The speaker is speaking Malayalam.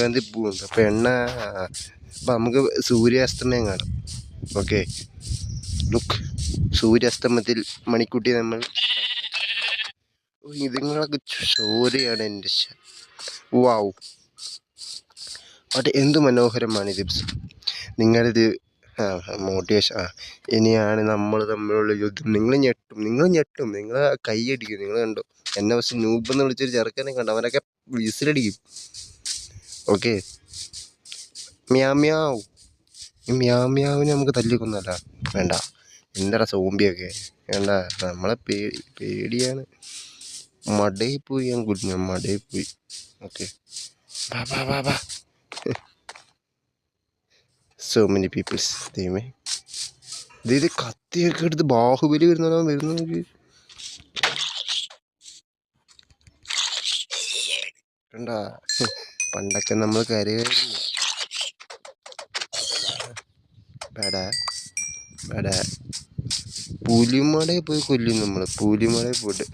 ഗാന്ധി പോകുന്നുണ്ട് അപ്പോൾ എണ്ണ അപ്പം നമുക്ക് സൂര്യാസ്തമയം കാണാം. ഓക്കെ ലുക്ക് സൂര്യാസ്തമത്തിൽ മണിക്കുട്ടി നമ്മൾ ഇതുങ്ങളൊക്കെ ചോരയാണ് എന്റെ വാവ് അത് എന്ത് മനോഹരമാണ് ഇത്. നിങ്ങളിത് ആ മോട്ടിവേഷൻ ആ ഇനിയാണ് നമ്മൾ തമ്മിലുള്ള യുദ്ധം. നിങ്ങൾ ഞെട്ടും നിങ്ങൾ ഞെട്ടും. നിങ്ങൾ കൈയടിക്കും. നിങ്ങൾ കണ്ടോ? എന്നെ പക്ഷെ നൂബെന്ന് വിളിച്ചൊരു ചെറുക്കനെ കണ്ടോ. അവനൊക്കെ വിസിലടിക്കും. ഓക്കെ. മ്യാമ്യാവ് ഈ മ്യാമ്യാവിനെ നമുക്ക് തല്ലിക്കൊന്നല്ല വേണ്ട. എന്താടാ സോമ്പിയൊക്കെ വേണ്ട. നമ്മളെ പേടി പേടിയാണ്. മടയിൽ പോയി ഞാൻ കുടിഞ്ഞ മടയിൽ പോയി ഓക്കെ ബാ ബാ സോ മെനി പീപ്പിൾസ് ദൈവമേ. ഇത് കത്തിയൊക്കെ എടുത്ത് ബാഹുബലി വരുന്നോ വരുന്ന കണ്ടാ പണ്ടൊക്കെ നമ്മൾ ബേടാ പുലിമടയിൽ പോയി കൊല്ലും നമ്മൾ പുലിമടയിൽ പോയിട്ട്